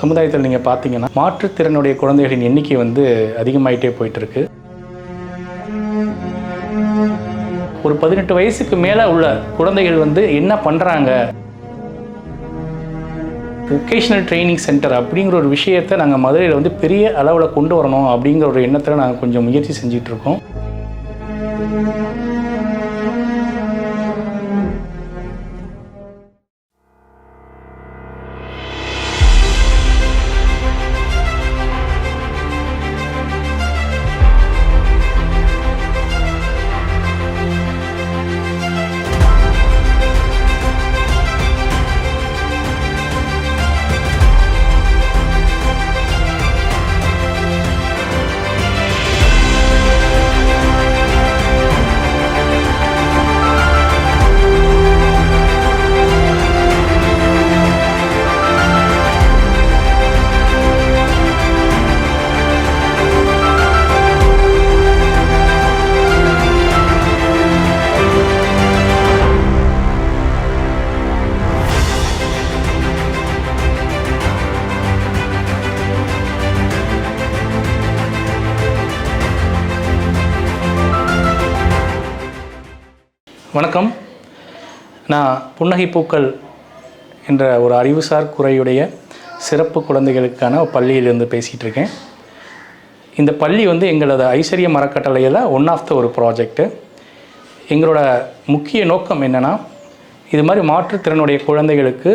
சமுதாயத்தில் நீங்கள் பார்த்தீங்கன்னா மாற்றுத்திறனுடைய குழந்தைகளின் எண்ணிக்கை வந்து அதிகமாயிட்டே போயிட்டு இருக்கு ஒரு பதினெட்டு வயசுக்கு மேலே உள்ள குழந்தைகள் வந்து என்ன பண்ணுறாங்க ஒகேஷ்னல் ட்ரைனிங் சென்டர் அப்படிங்கிற ஒரு விஷயத்தை நாங்கள் மதுரையில் வந்து பெரிய அளவில் கொண்டு வரணும் அப்படிங்கிற ஒரு எண்ணத்தில் நாங்கள் கொஞ்சம் முயற்சி செஞ்சுட்டு வணக்கம். நான் புன்னகை பூக்கள் என்ற ஒரு அறிவுசார் குறையுடைய சிறப்பு குழந்தைகளுக்கான பள்ளியிலிருந்து பேசிகிட்டு இருக்கேன் இந்த பள்ளி வந்து எங்களது ஐஸ்வர்ய மரக்கட்டளையில் ஒன் ஆஃப் த ஒரு ப்ராஜெக்ட்டு எங்களோட முக்கிய நோக்கம் என்னென்னா இது மாதிரி மாற்றுத்திறனுடைய குழந்தைகளுக்கு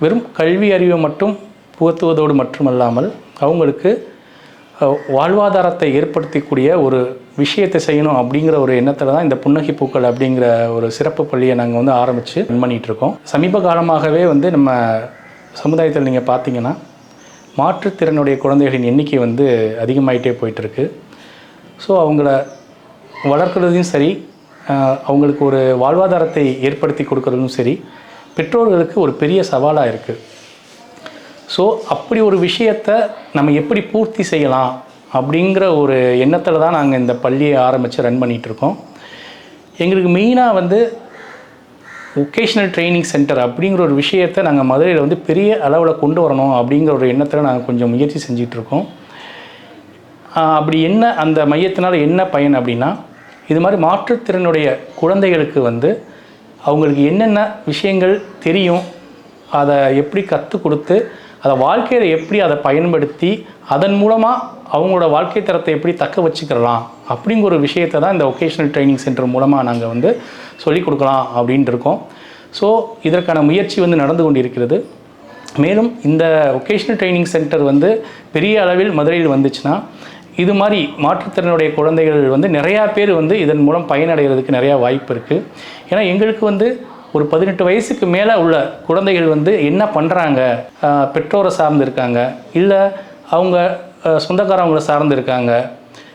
வெறும் கல்வி அறிவை மட்டும் புகுத்துவதோடு மட்டுமல்லாமல் அவங்களுக்கு வாழ்வாதாரத்தை ஏற்படுத்தக்கூடிய ஒரு விஷயத்தை செய்யணும் அப்படிங்கிற ஒரு எண்ணத்தில் தான் இந்த புன்னகை பூக்கள் அப்படிங்கிற ஒரு சிறப்பு பள்ளியை நாங்கள் வந்து ஆரம்பித்து ரன் பண்ணிகிட்டு இருக்கோம் சமீப காலமாகவே வந்து நம்ம சமுதாயத்தில் நீங்கள் பார்த்தீங்கன்னா மாற்றுத்திறனுடைய குழந்தைகளின் எண்ணிக்கை வந்து அதிகமாயிட்டே போயிட்டுருக்கு. ஸோ அவங்கள வளர்க்குறதையும் சரி அவங்களுக்கு ஒரு வாழ்வாதாரத்தை ஏற்படுத்தி கொடுக்கறதும் சரி பெற்றோர்களுக்கு ஒரு பெரிய சவாலாக இருக்குது ஸோ அப்படி ஒரு விஷயத்தை நம்ம எப்படி பூர்த்தி செய்யலாம் அப்படிங்கிற ஒரு எண்ணத்தில் தான் நாங்கள் இந்த பள்ளியை ஆரம்பித்து ரன் பண்ணிகிட்ருக்கோம் எங்களுக்கு மெயினாக வந்து ஒகேஷ்னல் ட்ரைனிங் சென்டர் அப்படிங்கிற ஒரு விஷயத்தை நாங்கள் மதுரையில் வந்து பெரிய அளவில் கொண்டு வரணும் அப்படிங்கிற ஒரு எண்ணத்தில் நாங்கள் கொஞ்சம் முயற்சி செஞ்சுட்டு இருக்கோம். அப்படி என்ன அந்த மையத்தினால் என்ன பயன் அப்படின்னா இது மாதிரி மாற்றுத்திறனுடைய குழந்தைகளுக்கு வந்து அவங்களுக்கு என்னென்ன விஷயங்கள் தெரியும் அதை எப்படி கற்றுக் கொடுத்து அதை வாழ்க்கையில் எப்படி அதை பயன்படுத்தி அதன் மூலமாக அவங்களோட வாழ்க்கை தரத்தை எப்படி தக்க வச்சுக்கலாம் அப்படிங்கிற ஒரு விஷயத்தை தான் இந்த ஒகேஷனல் ட்ரைனிங் சென்டர் மூலமாக நாங்கள் வந்து சொல்லிக் கொடுக்கலாம் அப்படின்ட்டு இருக்கோம். ஸோ இதற்கான முயற்சி வந்து நடந்து கொண்டிருக்கிறது. மேலும் இந்த ஒகேஷ்னல் ட்ரைனிங் சென்டர் வந்து பெரிய அளவில் மதுரையில் வந்துச்சுன்னா இது மாதிரி மாற்றுத்திறனுடைய குழந்தைகள் வந்து நிறையா பேர் வந்து இதன் மூலம் பயனடைகிறதுக்கு நிறையா வாய்ப்பு இருக்குது ஏன்னா எங்களுக்கு வந்து ஒரு பதினெட்டு வயசுக்கு மேலே உள்ள குழந்தைகள் வந்து என்ன பண்ணுறாங்க பெற்றோரை சார்ந்து இருக்காங்க இல்லை அவங்க ஆஹ், சொந்தக்காரவங்கள சார்ந்து இருக்காங்க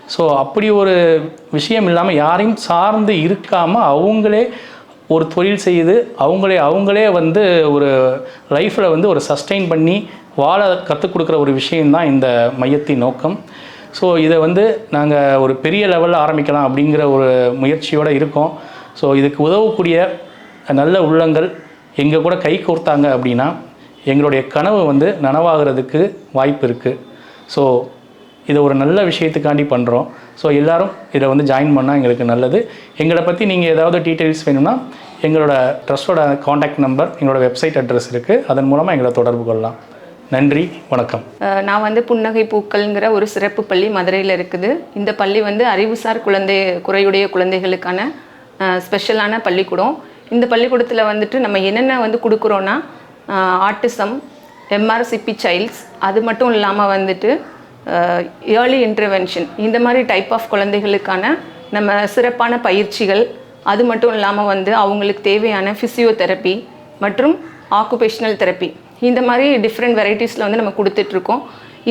ஸோ அப்படி ஒரு விஷயம் இல்லாமல் யாரையும் சார்ந்து இருக்காமல் அவங்களே ஒரு தொழில் செய்து அவங்களே அவங்களே வந்து ஒரு லைஃப்பில் வந்து ஒரு சஸ்டெயின் பண்ணி வாழ கற்றுக் கொடுக்குற ஒரு விஷயந்தான் இந்த மையத்தின் நோக்கம். ஸோ இதை வந்து நாங்கள் ஒரு பெரிய லெவலில் ஆரம்பிக்கலாம் அப்படிங்கிற ஒரு முயற்சியோடு இருக்கோம். ஸோ இதுக்கு உதவக்கூடிய நல்ல உள்ளங்கள் எங்கள் கூட கை கோர்த்தாங்க அப்படின்னா எங்களுடைய கனவு வந்து நனவாகிறதுக்கு வாய்ப்பு இருக்குது ஸோ இதை ஒரு நல்ல விஷயத்துக்காண்டி பண்ணுறோம் ஸோ எல்லோரும் இதை வந்து ஜாயின் பண்ணால் எங்களுக்கு நல்லது. எங்களை பற்றி நீங்கள் ஏதாவது டீட்டெயில்ஸ் வேணும்னா எங்களோட ட்ரஸ்டோட காண்டாக்ட் நம்பர் எங்களோட வெப்சைட் அட்ரஸ் இருக்குது அதன் மூலமாக எங்களை தொடர்பு கொள்ளலாம். நன்றி வணக்கம். நான் வந்து புன்னகை பூக்கள்ங்கிற ஒரு சிறப்பு பள்ளி மதுரையில் இருக்குது. இந்த பள்ளி வந்து அறிவுசார் குழந்தை குறையுடைய குழந்தைகளுக்கான ஸ்பெஷலான பள்ளிக்கூடம். இந்த பள்ளிக்கூடத்தில் வந்துட்டு நம்ம என்னென்ன வந்து கொடுக்குறோன்னா ஆட்டிசம் எம்ஆர்சிபி சைல்ட்ஸ் அது மட்டும் இல்லாமல் வந்துட்டு ஏர்லி இன்டர்வென்ஷன் இந்த மாதிரி டைப் ஆஃப் குழந்தைகளுக்கான நம்ம சிறப்பான பயிற்சிகள் அது மட்டும் இல்லாமல் வந்து அவங்களுக்கு தேவையான ஃபிசியோதெரப்பி மற்றும் ஆக்குபேஷனல் தெரப்பி இந்த மாதிரி டிஃப்ரெண்ட் வெரைட்டிஸில் வந்து நம்ம கொடுத்துட்ருக்கோம்.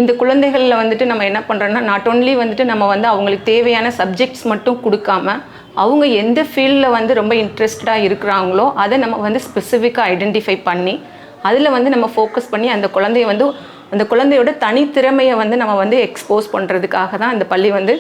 இந்த குழந்தைகளில் வந்துட்டு நம்ம என்ன பண்ணுறோன்னா நாட் ஓன்லி வந்துட்டு நம்ம வந்து அவங்களுக்கு தேவையான சப்ஜெக்ட்ஸ் மட்டும் கொடுக்காம அவங்க எந்த ஃபீல்டில் வந்து ரொம்ப இன்ட்ரெஸ்டடாக இருக்கிறாங்களோ அதை நம்ம வந்து ஸ்பெசிஃபிக்காக ஐடென்டிஃபை பண்ணி அதில் வந்து நம்ம ஃபோக்கஸ் பண்ணி அந்த குழந்தைய வந்து அந்த குழந்தையோட தனித்திறமையை வந்து நம்ம வந்து எக்ஸ்போஸ் பண்ணுறதுக்காக தான் இந்த பள்ளி வந்து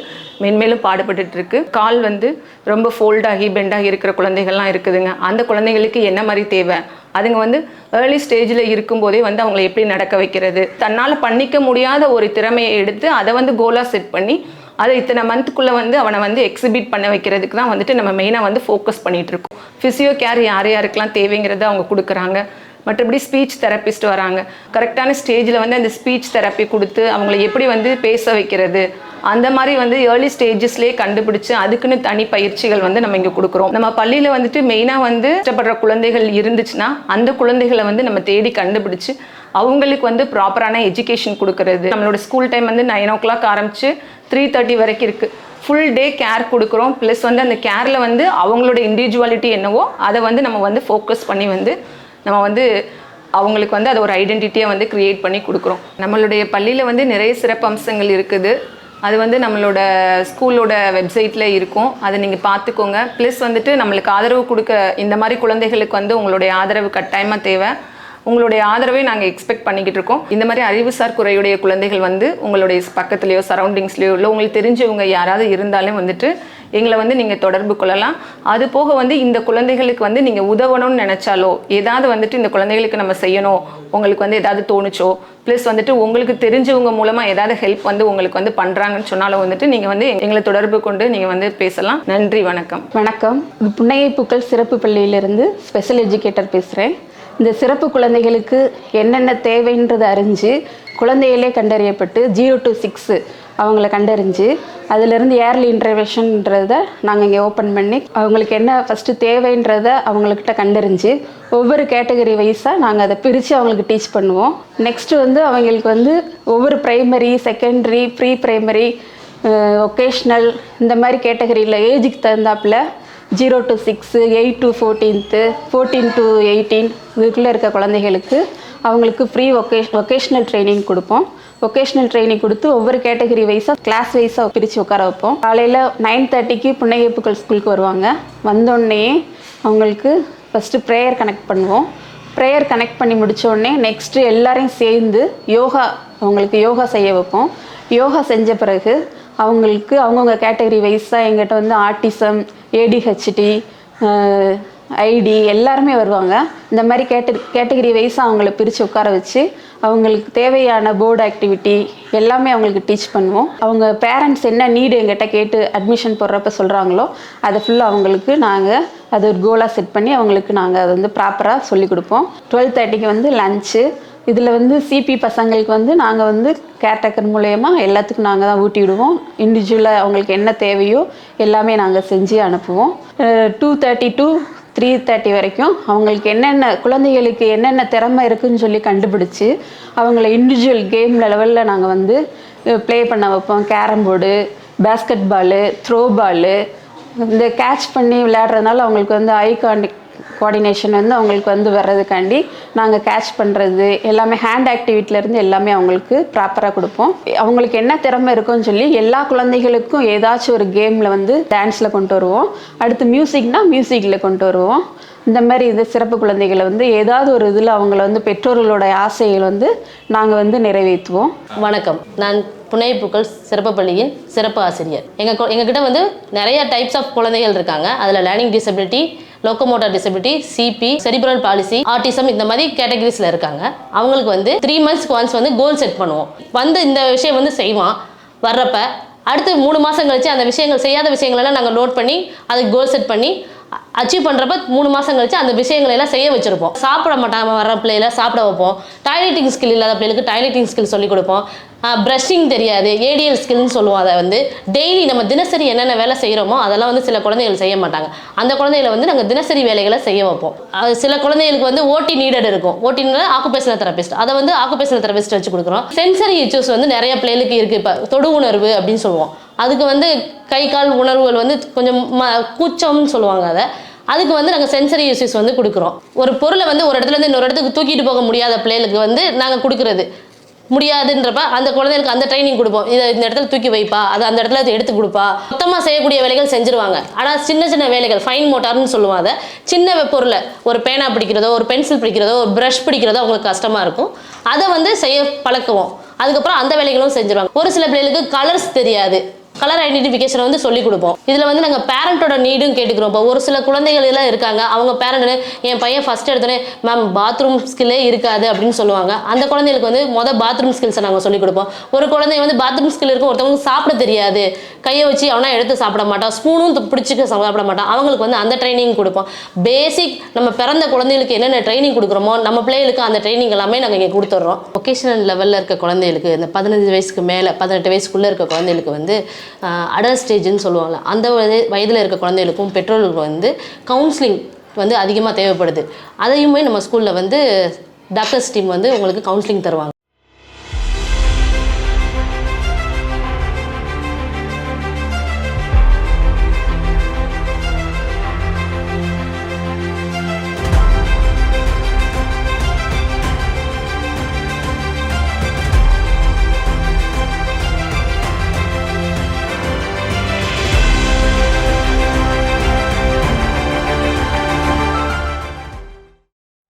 மென்மேலும் பாடுபட்டுருக்கு கால் வந்து ரொம்ப ஃபோல்டாகி பெண்டாகி இருக்கிற குழந்தைகள்லாம் இருக்குதுங்க. அந்த குழந்தைகளுக்கு என்ன மாதிரி தேவை? அதுங்க வந்து ஏர்லி ஸ்டேஜில் இருக்கும்போதே வந்து அவங்கள எப்படி நடக்க வைக்கிறது? தன்னால் பண்ணிக்க முடியாத ஒரு திறமையை எடுத்து அதை வந்து கோலாக செட் பண்ணி அதை இத்தனை மந்த்துக்குள்ளே வந்து அவனை வந்து எக்ஸிபிட் பண்ண வைக்கிறதுக்கு தான் வந்துட்டு நம்ம மெயினாக வந்து ஃபோக்கஸ் பண்ணிட்டு இருக்கோம். ஃபிசியோ கேர் யார் யாருக்கெல்லாம் தேவைங்கிறத அவங்க கொடுக்குறாங்க. மற்றபடி ஸ்பீச் தெரப்பிஸ்ட் வராங்க. கரெக்டான ஸ்டேஜில் வந்து அந்த ஸ்பீச் தெரப்பி கொடுத்து அவங்கள எப்படி வந்து பேச வைக்கிறது? அந்த மாதிரி வந்து ஏர்லி ஸ்டேஜஸ்லேயே கண்டுபிடிச்சு அதுக்குன்னு தனி பயிற்சிகள் வந்து நம்ம இங்கே கொடுக்குறோம். நம்ம பள்ளியில் வந்துட்டு மெயினாக வந்து கஷ்டப்படுற குழந்தைகள் இருந்துச்சுன்னா அந்த குழந்தைகளை வந்து நம்ம தேடி கண்டுபிடிச்சு அவங்களுக்கு வந்து ப்ராப்பரான எஜுகேஷன் கொடுக்கறது. நம்மளோட ஸ்கூல் டைம் வந்து நைன் ஓ கிளாக் ஆரம்பிச்சு த்ரீ தேர்ட்டி வரைக்கும் இருக்குது ஃபுல் டே கேர் கொடுக்குறோம். ப்ளஸ் வந்து அந்த கேரில் வந்து அவங்களோட இண்டிவிஜுவாலிட்டி என்னவோ அதை வந்து நம்ம வந்து ஃபோக்கஸ் பண்ணி வந்து நம்ம வந்து அவங்களுக்கு வந்து அதை ஒரு ஐடென்டிட்டியை வந்து க்ரியேட் பண்ணி கொடுக்குறோம். நம்மளுடைய பள்ளியில் வந்து நிறைய சிறப்பு அம்சங்கள் இருக்குது. அது வந்து நம்மளோட ஸ்கூலோட வெப்சைட்டில் இருக்கும். அதை நீங்கள் பார்த்துக்கோங்க. ப்ளஸ் வந்துட்டு நம்மளுக்கு ஆதரவு கொடுக்க இந்த மாதிரி குழந்தைகளுக்கு வந்து உங்களுடைய ஆதரவு கட்டாயமாக தேவை. உங்களுடைய ஆதரவை நாங்கள் எக்ஸ்பெக்ட் பண்ணிக்கிட்டு இருக்கோம். இந்த மாதிரி அறிவுசார் குறையுடைய குழந்தைகள் வந்து உங்களுடைய பக்கத்துலேயோ சரௌண்டிங்ஸ்லேயோ இல்லை உங்களுக்கு தெரிஞ்சவங்க யாராவது இருந்தாலும் வந்துட்டு எங்களை வந்து நீங்கள் தொடர்பு கொள்ளலாம். அது போக வந்து இந்த குழந்தைகளுக்கு வந்து நீங்கள் உதவணும்னு நினச்சாலோ ஏதாவது வந்துட்டு இந்த குழந்தைகளுக்கு நம்ம செய்யணும் உங்களுக்கு வந்து ஏதாவது தோணுச்சோ ப்ளஸ் வந்துட்டு உங்களுக்கு தெரிஞ்சவங்க மூலமாக ஏதாவது ஹெல்ப் வந்து உங்களுக்கு வந்து பண்ணுறாங்கன்னு சொன்னாலும் வந்துட்டு நீங்கள் வந்து எங்களை தொடர்பு கொண்டு நீங்கள் வந்து பேசலாம். நன்றி வணக்கம். வணக்கம். புன்னையை புக்கள் பூக்கள் சிறப்பு பள்ளியிலிருந்து ஸ்பெஷல் எஜுகேட்டர் பேசுகிறேன் இந்த சிறப்பு குழந்தைகளுக்கு என்னென்ன தேவைன்றது அறிஞ்சு குழந்தைகளே கண்டறியப்பட்டு ஜீரோ டு சிக்ஸு அவங்கள கண்டறிஞ்சு அதிலிருந்து ஏர்லி இன்டர்வெஷன்றத நாங்கள் இங்கே ஓப்பன் பண்ணி அவங்களுக்கு என்ன ஃபஸ்ட்டு தேவைன்றத அவங்கக்கிட்ட கண்டறிஞ்சு ஒவ்வொரு கேட்டகரி வைஸாக நாங்கள் அதை பிரித்து அவங்களுக்கு டீச் பண்ணுவோம். நெக்ஸ்ட்டு வந்து அவங்களுக்கு வந்து ஒவ்வொரு primary secondary pre primary vocational இந்த மாதிரி கேட்டகரியில் ஏஜுக்கு தகுந்தாப்புல zero to six eight to fourteenth fourteen to eighteen இதுக்குள்ளே இருக்க குழந்தைகளுக்கு அவங்களுக்கு ஃப்ரீ ஒகே ஒகேஷ்னல் ட்ரைனிங் கொடுப்போம். ஒகேஷ்னல் ட்ரைனிங் கொடுத்து ஒவ்வொரு கேட்டகரி வைஸாக கிளாஸ் வைஸாக பிரித்து உட்கார வைப்போம். காலையில் நைன் தேர்ட்டிக்கு புன்னகைப்புகள் ஸ்கூலுக்கு வருவாங்க. வந்தோடனே அவங்களுக்கு ஃபஸ்ட்டு ப்ரேயர் கனெக்ட் பண்ணுவோம். ப்ரேயர் கனெக்ட் பண்ணி முடித்தோடனே நெக்ஸ்ட்டு எல்லாரையும் சேர்ந்து யோகா அவங்களுக்கு யோகா செய்ய வைப்போம். யோகா செஞ்ச பிறகு அவங்களுக்கு அவங்கவுங்க கேட்டகரி வைஸாக எங்கிட்ட வந்து ஆர்டிசம் ஏடிஹெச்டி ஐடி எல்லாருமே வருவாங்க. இந்த மாதிரி கேட்ட கேட்டகரி வைஸாக அவங்கள பிரித்து உட்கார வச்சு அவங்களுக்கு தேவையான போர்டு ஆக்டிவிட்டி எல்லாமே அவங்களுக்கு டீச் பண்ணுவோம். அவங்க பேரண்ட்ஸ் என்ன நீடு எங்கிட்ட கேட்டு அட்மிஷன் போடுறப்ப சொல்கிறாங்களோ அதை ஃபுல்லாக அவங்களுக்கு நாங்கள் அது ஒரு கோலாக செட் பண்ணி அவங்களுக்கு நாங்கள் அதை வந்து ப்ராப்பராக சொல்லிக் கொடுப்போம். டுவெல் தேர்ட்டிக்கு வந்து லஞ்சு இதில் வந்து சிபி பசங்களுக்கு வந்து நாங்கள் வந்து கேர்டேக்கர் மூலயமா எல்லாத்துக்கும் நாங்கள் தான் ஊட்டி விடுவோம் இண்டிவிஜுவலாக அவங்களுக்கு என்ன தேவையோ எல்லாமே நாங்கள் செஞ்சு அனுப்புவோம். Two thirty to three thirty வரைக்கும் அவங்களுக்கு என்னென்ன குழந்தைகளுக்கு என்னென்ன திறமை இருக்குன்னு சொல்லி கண்டுபிடிச்சி அவங்கள இண்டிவிஜுவல் கேம் லெவலில் நாங்கள் வந்து ப்ளே பண்ண வைப்போம். Carrom board basketball throw ball இந்த கேட்ச் பண்ணி விளையாடுறதுனால அவங்களுக்கு வந்து ஐ கான்டெக்ட் கோஆர்டினேஷன் வந்து அவங்களுக்கு வந்து வர்றதுக்காண்டி நாங்கள் கேட்ச் பண்ணுறது எல்லாமே ஹேண்ட் ஆக்டிவிட்டிலேருந்து எல்லாமே அவங்களுக்கு ப்ராப்பராக கொடுப்போம். அவங்களுக்கு என்ன திறமை இருக்குன்னு சொல்லி எல்லா குழந்தைகளுக்கும் ஏதாச்சும் ஒரு கேமில் வந்து டான்ஸில் கொண்டு வருவோம். அடுத்து மியூசிக்னா மியூசிக்கில் கொண்டு வருவோம். இந்த மாதிரி இது சிறப்பு குழந்தைகளை வந்து ஏதாவது ஒரு இதில் அவங்கள வந்து பெற்றோர்களோட ஆசைகள் வந்து நாங்கள் வந்து நிறைவேற்றுவோம். வணக்கம். நான் புனைப்புக்கள் சிறப்பு பள்ளியின் சிறப்பு ஆசிரியர். எங்கள் எங்ககிட்ட வந்து நிறைய டைப்ஸ் ஆஃப் குழந்தைகள் இருக்காங்க. அதில் learning disability locomotor disability CP cerebral palsy autism இந்த மாதிரி கேட்டகரிஸில் இருக்காங்க. அவங்களுக்கு வந்து த்ரீ மந்த்ஸ்க்கு ஒன்ஸ் வந்து கோல் செட் பண்ணுவோம். வந்து இந்த விஷயம் வந்து செய்வான். வர்றப்ப அடுத்து மூணு மாதம் கழிச்சு அந்த விஷயங்கள் செய்யாத விஷயங்களெல்லாம் நாங்கள் நோட் பண்ணி அதுக்கு கோல் செட் பண்ணி அச்சீவ் பண்ணுறப்ப மூணு மாதம் கழிச்சு அந்த விஷயங்களை எல்லாம் செய்ய வச்சுருப்போம். சாப்பிட மாட்டாமல் வர்ற பிள்ளைகளை சாப்பிட வைப்போம். டாய்லெட்டிங் ஸ்கில் இல்லாத பிள்ளைகளுக்கு டாய்லெட்டிங் ஸ்கில் சொல்லிக் கொடுப்போம். ப்ரஷிங் தெரியாது ஏடிஎல் ஸ்கில்னு சொல்லுவோம் அதை வந்து. டெய்லி நம்ம தினசரி என்னென்ன வேலை செய்கிறோமோ அதெல்லாம் வந்து சில குழந்தைகள் செய்ய மாட்டாங்க. அந்த குழந்தைகளை வந்து நாங்கள் தினசரி வேலைகளை செய்ய வைப்போம். அது சில குழந்தைகளுக்கு வந்து ஓட்டி நீடட் இருக்கும். ஓட்டின்னு ஆக்குபேஷனல் தெரபிஸ்ட் அதை வந்து ஆக்குபேஷனல் தெரபிஸ்ட் வச்சு கொடுக்குறோம். சென்சரி இஷ்யூஸ் வந்து நிறைய பிள்ளைகளுக்கு இருக்குது இப்போ தொடு உணர்வு அப்படின்னு சொல்லுவோம். அதுக்கு வந்து கை கால் உணர்வுகள் வந்து கொஞ்சம் ம கூச்சம்னு சொல்லுவாங்க அதை. அதுக்கு வந்து நாங்கள் சென்சரி யூசஸ் வந்து கொடுக்குறோம். ஒரு பொருளை வந்து ஒரு இடத்துலேருந்து இன்னொரு இடத்துக்கு தூக்கிட்டு போக முடியாத பிள்ளைகளுக்கு வந்து நாங்கள் கொடுக்குறது. முடியாதுன்றப்ப அந்த குழந்தைகளுக்கு அந்த ட்ரைனிங் கொடுப்போம். இதை இந்த இடத்துல தூக்கி வைப்பா அது அந்த இடத்துல அதை எடுத்து கொடுப்பா. மொத்தமாக செய்யக்கூடிய வேலைகள் செஞ்சுருவாங்க. ஆனால் சின்ன சின்ன வேலைகள் ஃபைன் மோட்டார்னு சொல்லுவோம் அதை. சின்ன பொருளை ஒரு பேனா பிடிக்கிறதோ ஒரு பென்சில் பிடிக்கிறதோ ஒரு ப்ரஷ் பிடிக்கிறதோ அவங்களுக்கு கஷ்டமாக இருக்கும். அதை வந்து செய்ய பழக்குவோம். அதுக்கப்புறம் அந்த வேலைகளும் செஞ்சுருவாங்க. ஒரு சில பிள்ளைகளுக்கு கலர்ஸ் தெரியாது. கலர் ஐடென்டிஃபிகேஷனை வந்து சொல்லி கொடுப்போம். இதில் வந்து நாங்கள் பேரண்ட்டோட நீடும் கேட்டுக்கிறோம். இப்போ ஒரு சில குழந்தைகள் எல்லாம் இருக்காங்க. அவங்க பேரண்ட்டு என் பையன் ஃபஸ்ட் எடுத்தோடனே மேம் பாத்ரூம் ஸ்கில்லே இருக்காது அப்படின்னு சொல்லுவாங்க. அந்த குழந்தைகளுக்கு வந்து மொதல் பாத்ரூம் ஸ்கில்ஸை நாங்கள் சொல்லிக் கொடுப்போம். ஒரு குழந்தை வந்து பாத்ரூம் ஸ்கில் இருக்கும் ஒருத்தவங்க சாப்பிட தெரியாது. கையை வச்சு அவனா எடுத்து சாப்பிட மாட்டான். ஸ்பூனும் பிடிச்சிக்க சாப்பிட மாட்டான். அவங்களுக்கு வந்து அந்த ட்ரைனிங் கொடுப்போம். பேசிக் நம்ம பிறந்த குழந்தைகளுக்கு என்னென்ன ட்ரைனிங் கொடுக்குறோமோ நம்ம பிள்ளைகளுக்கு அந்த ட்ரைனிங் எல்லாமே நாங்கள் இங்கே கொடுத்துட்றோம். ஒகேஷனல் லெவலில் இருக்க குழந்தைகளுக்கு இந்த பதினஞ்சு வயசுக்கு மேலே பதினெட்டு வயசுக்குள்ளே இருக்க குழந்தைகளுக்கு வந்து அடல் ஸ்டேஜ்னு சொல்லுவாங்கள்ல அந்த வயது வயதில் இருக்க குழந்தைகளுக்கும் பெற்றோர்களுக்கும் வந்து கவுன்சிலிங் வந்து அதிகமாக தேவைப்படுது. அதையுமே நம்ம ஸ்கூலில் வந்து டாக்டர்ஸ் டீம் வந்து உங்களுக்கு கவுன்சிலிங் தருவாங்க.